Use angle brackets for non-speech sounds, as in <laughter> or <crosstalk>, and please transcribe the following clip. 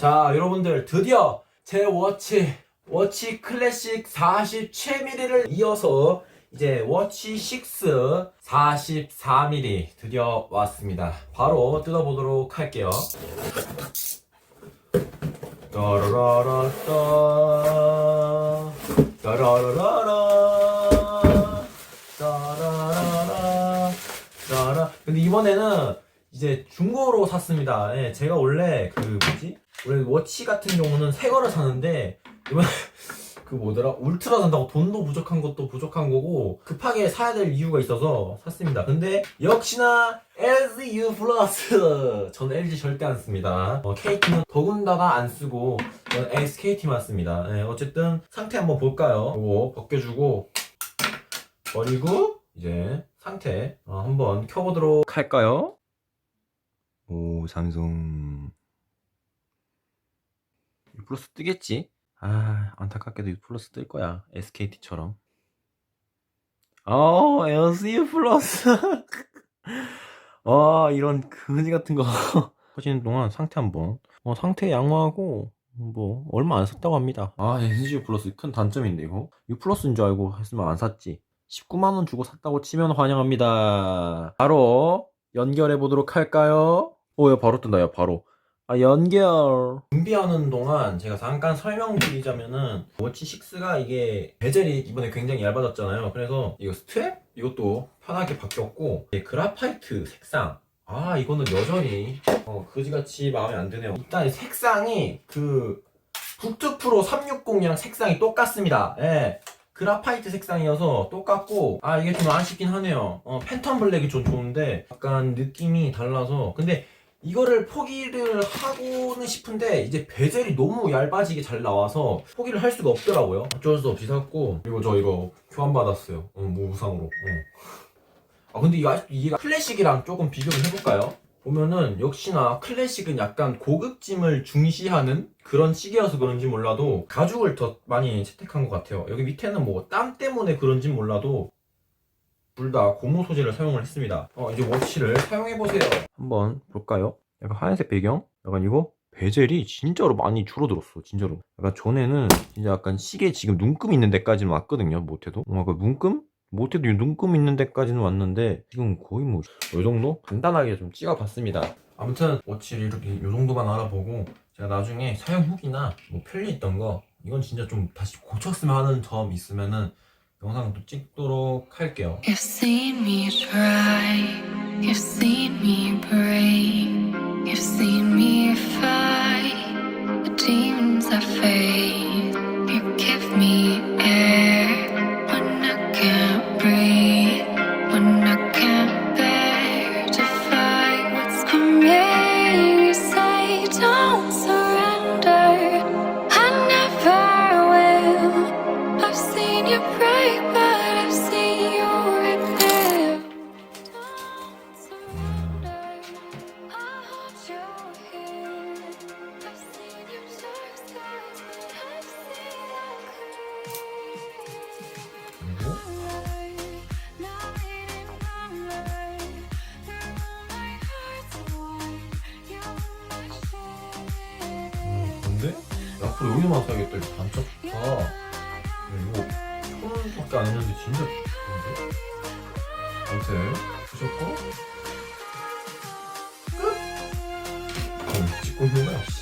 자, 여러분들 드디어 제 워치 워치 클래식 47mm를 이어서 이제 워치 6 44mm 드디어 왔습니다. 바로 뜯어보도록 할게요. 따라라라따 따라라라라 따라라라 따라 근데 이번에는 이제 중고로 샀습니다. 예, 제가 원래 그 뭐지? 원래 워치 같은 경우는 새 거를 사는데 이번 <laughs> 그 뭐더라? 울트라 산다고 돈도 부족한 것도 부족한 거고 급하게 사야 될 이유가 있어서 샀습니다. 근데 역시나 LG U 플러스 <laughs> 저는 LG 절대 안 씁니다. 어, KT는 더군다나 안 쓰고 저는 SKT만 씁니다. 예, 어쨌든 상태 한번 볼까요? 이거 벗겨주고 버리고 이제 상태 어, 한번 켜보도록 할까요? 오 삼성. U 플러스 뜨겠지? 아 안타깝게도 U 플러스 뜰 거야. SKT처럼. 어 U 플러스. 아 이런 그지 같은 거. <laughs> 커지는 동안 상태 한번. 어 상태 양호하고 뭐 얼마 안 샀다고 합니다. 아 U 플러스 큰 단점인데 이거. U 플러스인 줄 알고 했으면 안 샀지. 19만원 주고 샀다고 치면 환영합니다. 바로 연결해 보도록 할까요? 오, 야, 바로 뜬다, 야, 바로. 아, 연결. 준비하는 동안 제가 잠깐 설명드리자면은, 워치 6가 이게 베젤이 이번에 굉장히 얇아졌잖아요. 그래서 이거 스트랩? 이것도 편하게 바뀌었고, 그라파이트 색상. 아, 이거는 여전히, 어, 그지같이 마음에 안 드네요. 일단 색상이 그, 북투 프로 360이랑 색상이 똑같습니다. 예. 그라파이트 색상이어서 똑같고 아 이게 좀 아쉽긴 하네요 어, 팬텀 블랙이 좀 좋은데 약간 느낌이 달라서 근데 이거를 포기를 하고는 싶은데 이제 베젤이 너무 얇아지게 잘 나와서 포기를 할 수가 없더라고요 어쩔 수 없이 샀고 그리고 저 이거 교환 받았어요 어, 뭐 무상으로 어. 아 근데 이거 아직도 이게 클래식이랑 조금 비교를 해볼까요? 보면은 역시나 클래식은 약간 고급짐을 중시하는 그런 시계여서 그런지 몰라도 가죽을 더 많이 채택한 것 같아요. 여기 밑에는 뭐 땀 때문에 그런지 몰라도 둘 다 고무 소재를 사용을 했습니다. 어, 이제 워치를 사용해 보세요. 한번 볼까요? 약간 하얀색 배경? 약간 이거 베젤이 진짜로 많이 줄어들었어, 진짜로. 약간 전에는 진짜 약간 시계 지금 눈금 있는 데까지는 왔거든요, 못해도. 어, 그 눈금? 못해도 이 눈금 있는 데까지는 왔는데 지금 거의 뭐 이 정도 간단하게 좀 찍어봤습니다. 아무튼 워치를 이렇게 이 정도만 알아보고 제가 나중에 사용 후기나 뭐 편리했던 거 이건 진짜 좀 다시 고쳤으면 하는 점 있으면은 영상 또 찍도록 할게요. You've seen me try, you've seen me break, you've seen me fight the demons 앞으로 여기만 사야겠다. 이거 단차 좋다. 야, 이거 천 원밖에 안 했는데 진짜 좋은데? 아무튼 보셨고 끝. 어, 찍고 있는 거야. 씨.